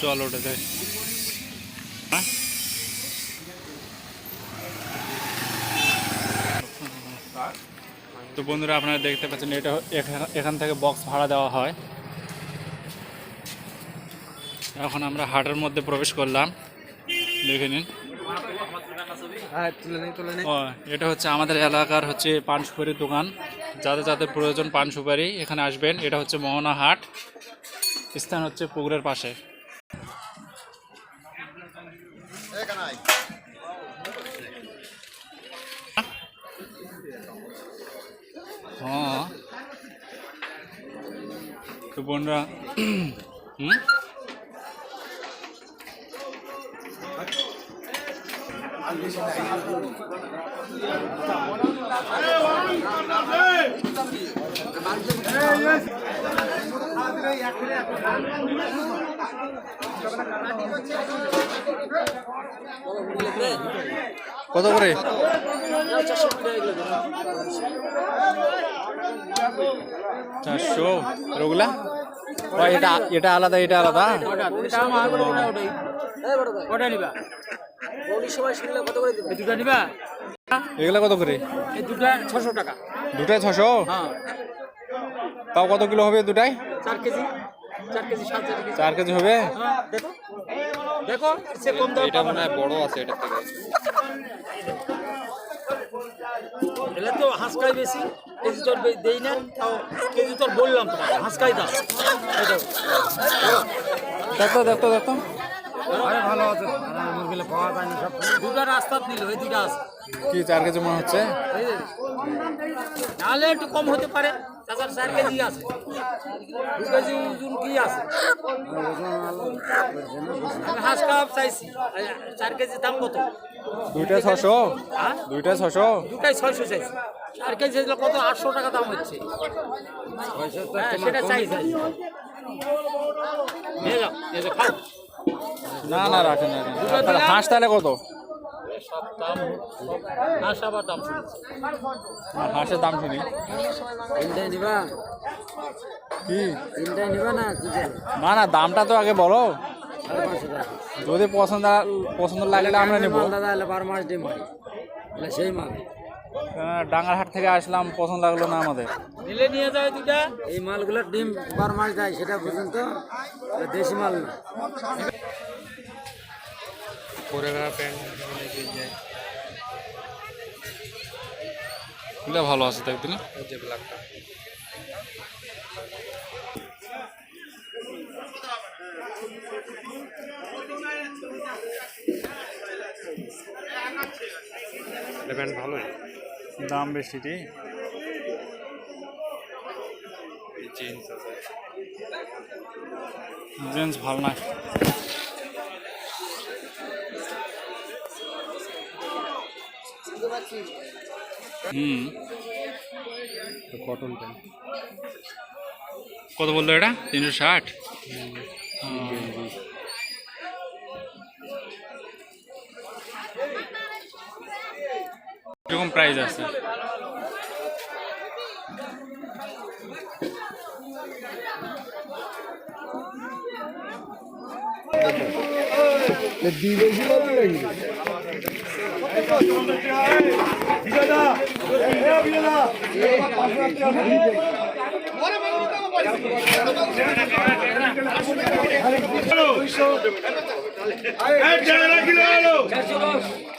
চল ওটা যাই হ্যাঁ? তো বন্ধুরা আপনারা দেখতে পাচ্ছেন এটা এখান- এখান থেকে বক্স ভাড়া দেওয়া হয়। এখন আমরা হাটের মধ্যে প্রবেশ করলাম। দেখে নিন। হ্যাঁ এটা হচ্ছে আমাদের এলাকার হচ্ছে পান সুপারির দোকান। যাদের যাদের প্রয়োজন পান সুপারি এখানে আসবেন। এটা হচ্ছে মোহনা হাট। স্থান হচ্ছে পুকুরের পাশে। তো বোনরা হুম? কত করে? চারশো। আর ওগুলা? এটা এটা আলাদা এটা আলাদা? ওটা নিবা দুটা নিবা এগুলা কত করে? দুটা ছশো টাকা দুটায় ছশো? তাও কত কিলো হবে দুটায়? চার কেজি চার কেজি হবে দেখো এটা মনে হয় বড় আছে এটা থেকে। এলে তো হাঁসকাই বেশি কেজি তোর দেই না তাও কেজি তোর বললাম তোমাকে হাঁসকাই এই দেখো। দেখো দেখো দেখো। আরে ভালো আছে মুরগিলে পাওয়া যায়নি সব। দুটা রাস্তা নিল এই দুটা আছে। কি চার কেজি মনে হচ্ছে। নাহলে একটু কম হতে পারে তাছাড়া চার কেজি আছে। দু কেজি ওজন কি আছে? আমি হাঁস কাপ চাইছি চার কেজি দাম কত? দুইটা ছশো? দুইটা ছশো? দুটাই ছয়শো চাই। আর কেজি চাইছিল কত? আটশো টাকা দাম হচ্ছে। হ্যাঁ, সেটা চাই। না না রাখেন হাঁস তাহলে কত? হাঁসের দাম শুনি। না না দামটা তো আগে বলো। যদি পছন্দ পছন্দ লাগলে আমরা নেব। দাদা এলে বারো মাস ডিম হয়। সেই মাল। ডাঙ্গারহাট থেকে আসলাম পছন্দ লাগল না আমাদের। নিলে নিয়ে যাবে দুটা এই মালগুলো ডিম বারো মাস দেয় সেটা বুঝুন তো। দেশি মাল না। ভালো আছে দেখবি না ভালোই। দাম বেশি রে জিন্স জিন্স ভালো না। হুম। কটন প্যান্ট কত বলল এটা? তিনশো ষাট? এরকম প্রাইস আছে দুইশো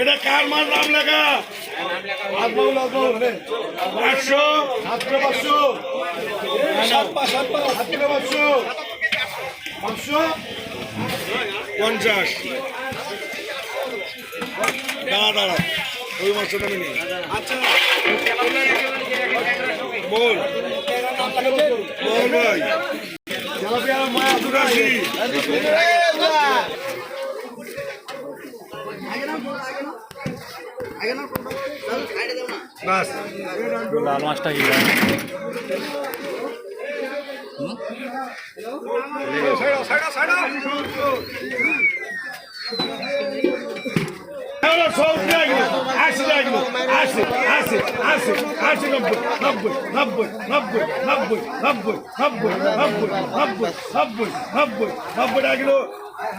এটা কার মার নাম লেখা। আজমাউল আটশো সাতটা পাঁচশো সাত পাঁচ সাত পাঁচ সাতটা পাঁচশো। পাঁচশো, পঞ্চাশ। দাঁড়া দাঁড়া। ওই মাসটা আমি নেই। বল। মায়া দুরাশি লাল মাছটা কি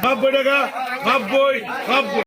নব্বই টাকা নব্বই নব্বই